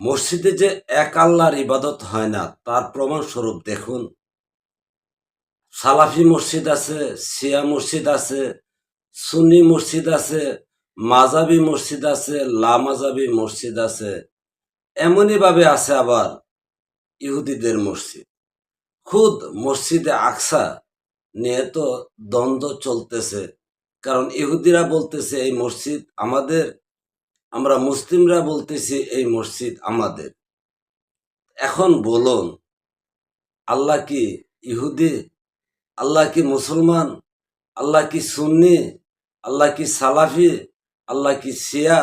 মসজিদে যে এক আল্লাহর ইবাদত হয় না, তার প্রমাণস্বরূপ দেখুন। সালাফি মসজিদ আছে, শিয়া মসজিদ আছে, সুন্নি মসজিদ আছে মাজাবি মসজিদ আছে লামাজাবি মসজিদ আছে। এমনই ভাবে আছে আবার ইহুদিদের মসজিদ। খুদ মসজিদে আকসা নিয়ে তো দ্বন্দ্ব চলতেছে, কারণ ইহুদিরা বলতেছে, এই মসজিদ আমাদের আমরা মুসলিমরা বলতেছি এই মসজিদ আমাদের। এখন বলুন, আল্লাহ কি ইহুদি? আল্লাহ কি মুসলমান? আল্লাহ কি সুন্নি? আল্লাহ কি সালাফি? আল্লাহ কি শিয়া?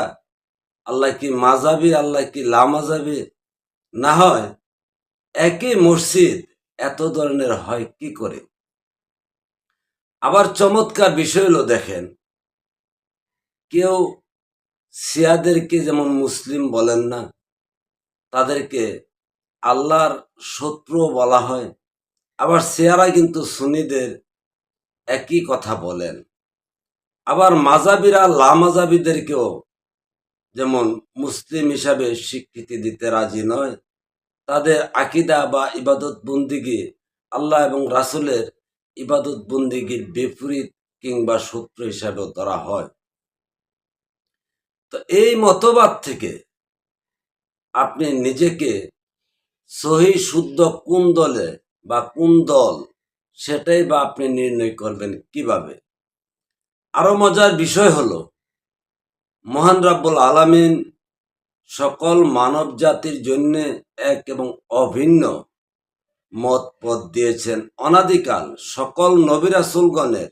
আল্লাহ কি মাজাবি? আল্লাহ কি লামাজাবি? না হয়, একই মসজিদ এত ধরনের হয় কি করে? আবার চমৎকার বিষয় হলো দেখেন, কেউ শিয়াদেরকে যেমন মুসলিম বলেন না, তাদেরকে আল্লাহর শত্রু বলা হয়। আবার শিয়ারা কিন্তু সুনিদের একই কথা বলেন। আবার মাজাবিরা লামাজাবিদেরকেও যেমন মুসলিম হিসাবে স্বীকৃতি দিতে রাজি নয়, তাদের আকিদা বা ইবাদত বন্দিগি আল্লাহ এবং রাসুলের ইবাদত বন্দিগির বিপরীত কিংবা শত্রু হিসাবেও ধরা হয়। তো এই মতবাদ থেকে আপনি নিজেকে সহি, শুদ্ধ কোন দলে বা কোন দল, সেটাই বা আপনি নির্ণয় করবেন কীভাবে? আরও মজার বিষয় হলো, মহান রাব্বুল আলামিন সকল মানব জাতির জন্য এক এবং অভিন্ন মত পথ দিয়েছেন। অনাদিকাল সকল নবিরাসুলগণের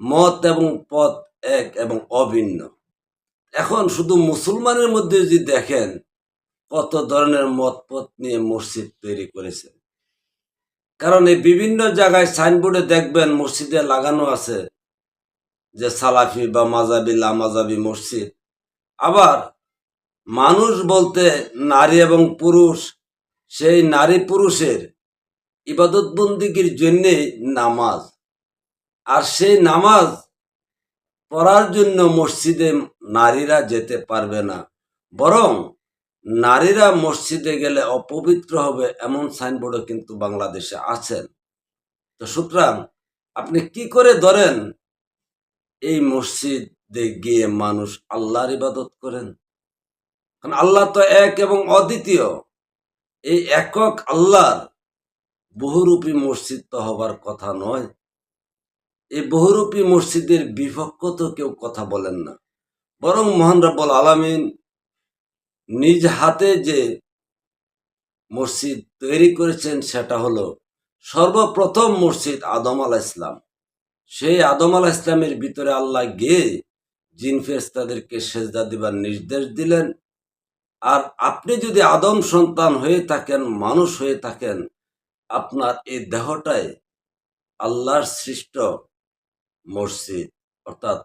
মত এবং পথ এক এবং অভিন্ন। এখন শুধু মুসলমানের মধ্যে যদি দেখেন, কত ধরনের মত পথ নিয়ে মসজিদ তৈরি করেছে। কারণ এই বিভিন্ন জায়গায় সাইনবোর্ডে দেখবেন মসজিদে লাগানো আছে যে সালাফি বা মাজাবি লামাজাবি মসজিদ। আবার মানুষ বলতে নারী এবং পুরুষ, সেই নারী পুরুষের ইবাদত বন্দিগির জন্যে নামাজ। আর সেই নামাজ পড়ার জন্য মসজিদে নারীরা যেতে পারবে না। বরং নারীরা মসজিদে গেলে অপবিত্র হবে এমন সাইনবোর্ডও কিন্তু বাংলাদেশে আছেন তো সুতরাং আপনি কি করে ধরেন এই মসজিদে গিয়ে মানুষ আল্লাহর ইবাদত করেন? কারণ আল্লাহ তো এক এবং অদ্বিতীয়। এই একক আল্লাহর বহুরূপী মসজিদ তো হবার কথা নয়। এই বহুরূপী মসজিদের বিপক্ষ তো কেউ কথা বলেন না। বরং মোহান রব্বুল আলমিন নিজ হাতে যে মসজিদ তৈরি করেছেন, সেটা হলো সর্বপ্রথম মসজিদ আদম আলাহ ইসলাম। সেই আদম আলাহ ইসলামের ভিতরে আল্লাহ গিয়ে জিন ফেরেশতাদেরকে সেজদা দিবার নির্দেশ দিলেন। আর আপনি যদি আদম সন্তান হয়ে থাকেন, মানুষ হয়ে থাকেন, আপনার এই দেহটায় আল্লাহর সৃষ্ট মসজিদ, অর্থাৎ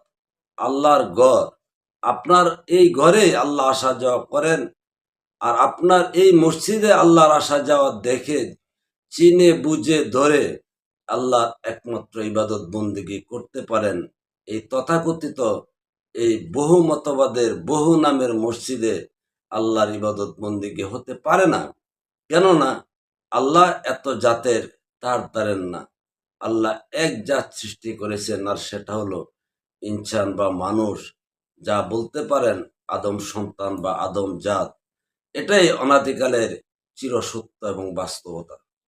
আল্লাহর গড় আপনার এই ঘরে আল্লাহ আসা যাওয়া করেন আর আপনার এই মসজিদে আল্লাহর আসা যাওয়া দেখে, চিনে, বুঝে, ধরে আল্লাহর একমাত্র ইবাদত বন্দিগি করতে পারেন। এই তথাকথিত এই বহু মতবাদের বহু নামের মসজিদে আল্লাহর ইবাদত বন্দিগি হতে পারে না। কেননা আল্লাহ এত জাতের, তার তারেন না। আল্লাহ এক জাত সৃষ্টি করেছেন আর সেটা হলো ইনসান বা মানুষ। যা বলতে পারেন আদম সন্তান বা আদম জাত। এটাই অনাদিকালের চিরসত্য এবং বাস্তবতা।